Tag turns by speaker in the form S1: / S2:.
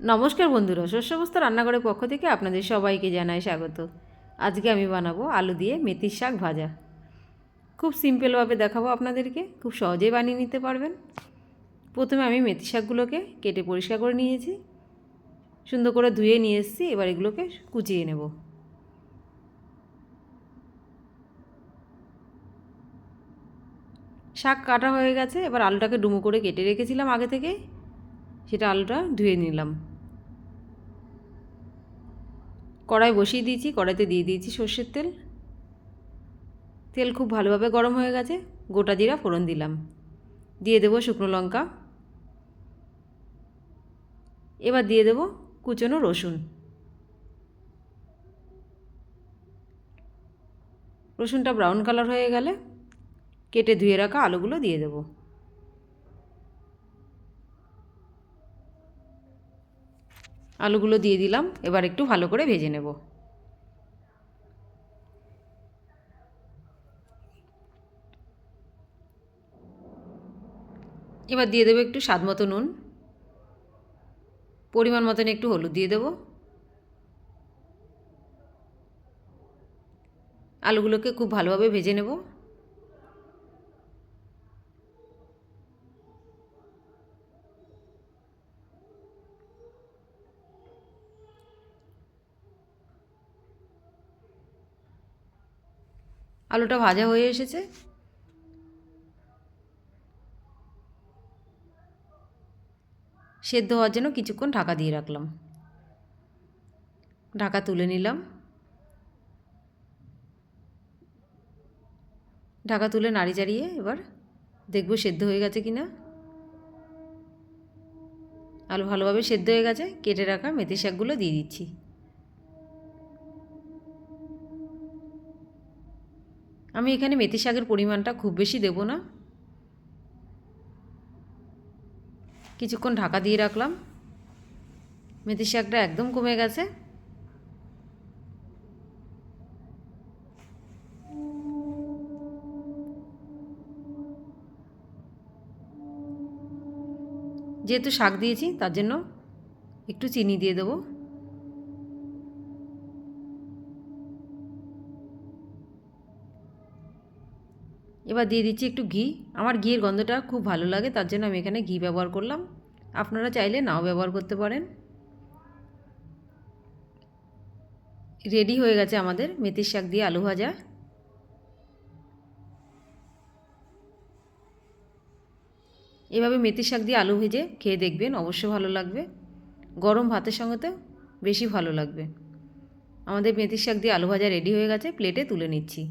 S1: নমস্কার বন্ধুরা শস্যবস্ত রান্নাঘরের পক্ষ থেকে আপনাদের সবাইকে জানাই স্বাগত। আজকে আমি বানাবো আলু দিয়ে মেথির শাক ভাজা। খুব সিম্পলভাবে দেখাবো আপনাদেরকে, খুব সহজেই বানিয়ে নিতে পারবেন। প্রথমে আমি মেথি শাকগুলোকে কেটে পরিষ্কার করে নিয়েছি। সুন্দর করে ধুয়ে নিয়ে এসেছি, এবার এগুলোকে কুচিয়ে নেব। শাক কাটা হয়ে গেছে, এবার আলুটাকে ডুমো করে কেটে রেখেছিলাম আগে থেকে সেটা আলুটা ধুয়ে নিলাম। কড়াই বসিয়ে দিয়েছি, কড়াইতে দিয়ে দিয়েছি সর্ষের তেল। তেল খুব ভালোভাবে গরম হয়ে গেছে, গোটা জিরা ফোড়ন দিলাম। দিয়ে দেবো শুকনো লঙ্কা। এবার দিয়ে দেবো কুচনো রসুন। রসুনটা ব্রাউন কালার হয়ে গেলে কেটে ধুয়ে রাখা আলুগুলো দিয়ে দেবো। আলুগুলো দিয়ে দিলাম, এবার একটু ভালো করে ভেজে নেব। এবার দিয়ে দেবো একটু স্বাদ মতো নুন। পরিমাণ মতন একটু হলুদ দিয়ে দেবো। আলুগুলোকে খুব ভালোভাবে ভেজে নেব। আলুটা ভাজা হয়ে এসেছে। সেদ্ধ হওয়ার জন্য কিছুক্ষণ ঢাকা দিয়ে রাখলাম। ঢাকা তুলে নিলাম। ঢাকা তুলে নাড়ি চাড়িয়ে এবার দেখব সেদ্ধ হয়ে গেছে কি না আলু ভালোভাবে সেদ্ধ হয়ে গেছে, কেটে রাখা মেথি শাকগুলো দিয়ে দিচ্ছি। আমি এখানে মেথি শাকের পরিমাণটা খুব বেশি দেব না। কিছুক্ষণ ঢাকা দিয়ে রাখলাম। মেথি শাকটা একদম কমে গেছে। যেহেতু শাক দিয়েছি, তার জন্য একটু চিনি দিয়ে দেবো। এবার দিয়ে দিচ্ছি একটু ঘি। আমার ঘিয়ের গন্ধটা খুব ভালো লাগে, তার জন্য আমি এখানে ঘি ব্যবহার করলাম। আপনারা চাইলে নাও ব্যবহার করতে পারেন। রেডি হয়ে গেছে আমাদের মেথির শাক দিয়ে আলু ভাজা। এভাবে মেথির শাক দিয়ে আলু ভেজে খেয়ে দেখবেন, অবশ্য ভালো লাগবে। গরম ভাতের সঙ্গে তো বেশি ভালো লাগবে। আমাদের মেথির শাক দিয়ে আলু ভাজা রেডি হয়ে গেছে, প্লেটে তুলে নিচ্ছি।